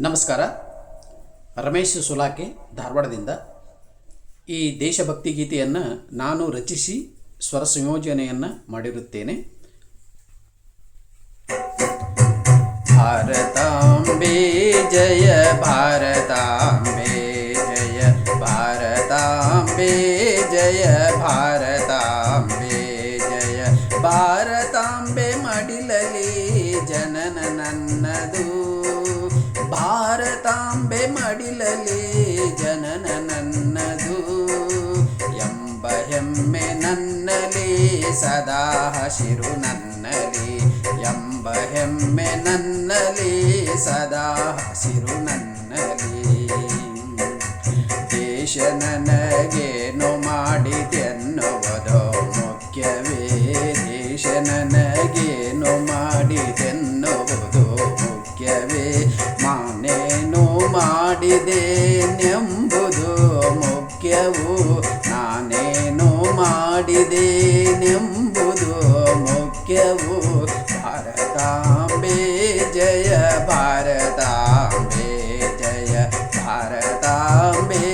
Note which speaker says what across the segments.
Speaker 1: ನಮಸ್ಕಾರ. ರಮೇಶ್ ಸುಲಾಕೆ, ಧಾರವಾಡದಿಂದ. ಈ ದೇಶಭಕ್ತಿ ಗೀತೆಯನ್ನು ನಾನು ರಚಿಸಿ ಸ್ವರ ಸಂಯೋಜನೆಯನ್ನು ಮಾಡಿರುತ್ತೇನೆ. ಭಾರತಾಂಬೆ ಜಯ ಭಾರತಾಂಬೆ ಜಯ ಭಾರತಾಂಬೆ ಜಯ ಭಾರತಾಂಬೆ ಜಯ. ಭಾರತಾಂಬೆ ಮಡಿಲಲಿ ಜನನ ನನ್ನದು. ಭಾರತಾಂಬೆ ಮಡಿಲಲಿ ಜನನ ನನ್ನದು. ಎಂಬ ಹೆಮ್ಮೆ ನನ್ನಲಿ, ಸದಾ ಹಸಿರು ನನ್ನಲಿ. ಎಂಬ ಹೆಮ್ಮೆ ನನ್ನಲಿ, ಸದಾ ಹಸಿರು ನನ್ನಲಿ. ದೇಶ ನನಗೇನು ಮಾಡಿದೆನ್ನುವುದು ಮುಖ್ಯವೇ. ದೇಶ ನನಗೇನು ಮಾಡಿದೆನ್ನುವುದು ಮಾನೇನು ಮಾಡಿದೇನೆಂಬುದು ಮುಖ್ಯವು. ನಾನೇನು ಮಾಡಿದೇನೆಂಬುದು ಮುಖ್ಯವು. ಭಾರತಾಂಬೆ ಜಯ ಭಾರತಾಂಬೆ ಜಯ ಭಾರತಾಂಬೆ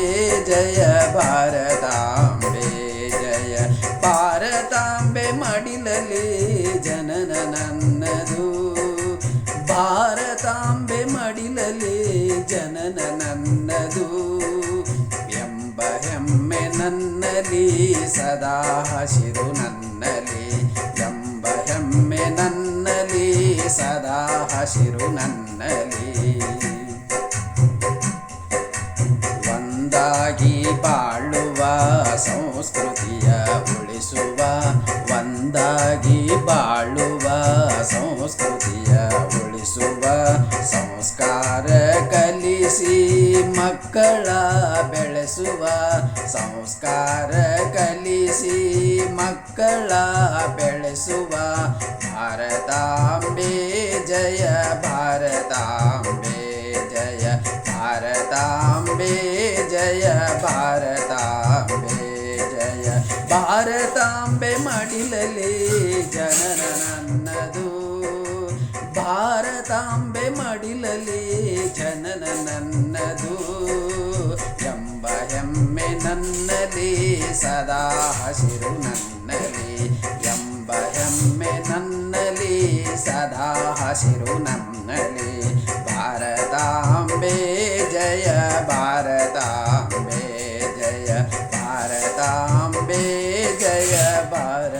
Speaker 1: ಜಯ ಭಾರತಾಂಬೆ ಜಯ. ಭಾರತಾಂಬೆ ಮಡಿಲಲಿ ಜನನ ನನ್ನದು. ನನ್ನದು ಎಂಬ ಹೆಮ್ಮೆ ನನ್ನಲಿ ಸದಾ ಹಸಿರು ನನ್ನಲಿ ಎಂಬ ಹೆಮ್ಮೆ ನನ್ನಲಿ ಸದಾ ಹಸಿರು ನನ್ನಲಿ ಒಂದಾಗಿ ಬಾಳುವ ಸಂಸ್ಕೃತಿಯ ಉಳಿಸುವ, ಒಂದಾಗಿ ಬಾಳುವ ಸಂಸ್ಕೃತಿಯ ಮಕ್ಕಳ ಬೆಳೆಸುವ ಸಂಸ್ಕಾರ ಕಲಿಸಿ ಮಕ್ಕಳ ಬೆಳೆಸುವ ಭಾರತಾಂಬೆ ಜಯ ಭಾರತಾಂಬೆ ಜಯ ಭಾರತಾಂಬೆ ಜಯ ಭಾರತಾಂಬೆ ಜಯ ಭಾರತಾಂಬೆ ಮಡಿಲಲಿ ಜನನ ನನ್ನದು ಭಾರತಾಂಬೆ ಮಡಿಲಲಿ ಜನನ ನನ್ನದು. ಎಂಬ ಹೆಮ್ಮೆ ನನ್ನಲಿ, ಸದಾ ಹಸಿರು ನನ್ನಲಿ. ಎಂಬ ಹೆಮ್ಮೆ ನನ್ನಲಿ, ಸದಾ ಹಸಿರು ನನ್ನ